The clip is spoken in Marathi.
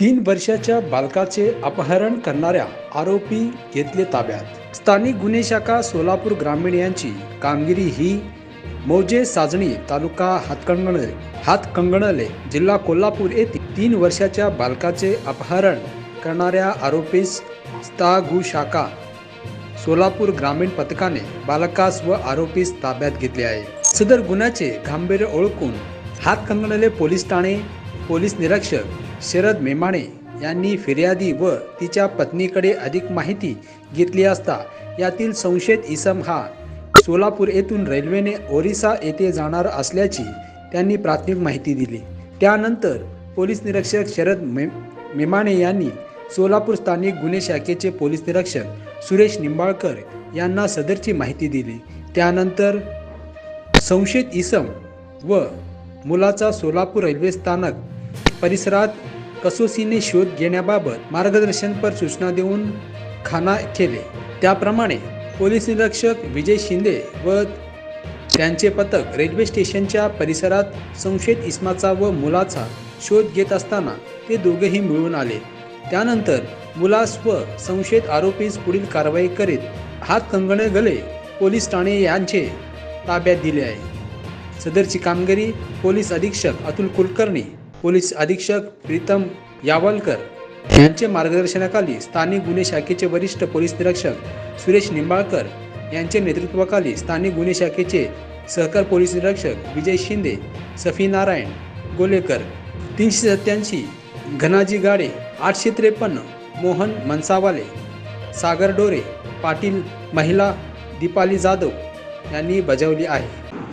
तीन वर्षाच्या बालकाचे अपहरण करणाऱ्या आरोपी घेतले ताब्यात. स्थानिक गुन्हे शाखा सोलापूर ग्रामीण यांची कामगिरी ही मौजे साजणी तालुका हातकंगणले हातकंगणले जिल्हा कोल्हापूर येथे तीन वर्षाच्या बालकाचे अपहरण करणाऱ्या आरोपीस स्तागु शाखा सोलापूर ग्रामीण पथकाने बालकास व आरोपीस ताब्यात घेतले आहे. सदर गुन्ह्याचे गांभीर्य ओळखून हातकंगणले पोलीस ठाणे पोलीस निरीक्षक शरद मेमाणे यांनी फिर्यादी व तिच्या पत्नीकडे अधिक माहिती घेतली असता यातील संशयित इसम हा सोलापूर येथून रेल्वेने ओरिसा येथे जाणार असल्याची त्यांनी प्राथमिक माहिती दिली. त्यानंतर पोलीस निरीक्षक शरद मे मेमाणे यांनी सोलापूर स्थानिक गुन्हे शाखेचे पोलीस निरीक्षक सुरेश निंबाळकर यांना सदरची माहिती दिली. त्यानंतर संशयित इसम व मुलाचा सोलापूर रेल्वे स्थानक परिसरात कसोसीने शोध घेण्याबाबत मार्गदर्शनपर सूचना देऊन खाना केले त्याप्रमाणे पोलीस निरीक्षक विजय शिंदे व त्यांचे पथक रेल्वे स्टेशनच्या परिसरात संशयित इस्माचा व मुलाचा शोध घेत असताना ते दोघेही मिळून आले. त्यानंतर मुलास व संशयित आरोपीस पुढील कारवाई करीत हात कंगणे गले पोलीस ठाणे यांचे ताब्यात दिले आहे. सदरची कामगिरी पोलीस अधीक्षक अतुल कुलकर्णी पोलीस अधीक्षक प्रीतम यावलकर यांचे मार्गदर्शनाखाली स्थानिक गुन्हे शाखेचे वरिष्ठ पोलीस निरीक्षक सुरेश निंबाळकर यांच्या नेतृत्वाखाली स्थानिक गुन्हे शाखेचे सहकार पोलीस निरीक्षक विजय शिंदे सफी नारायण गोलेकर तीनशे सत्याऐंशी घनाजी गाडे आठशे त्रेपन्न मोहन मनसावाले सागर डोरे पाटील महिला दीपाली जाधव यांनी बजावली आहे.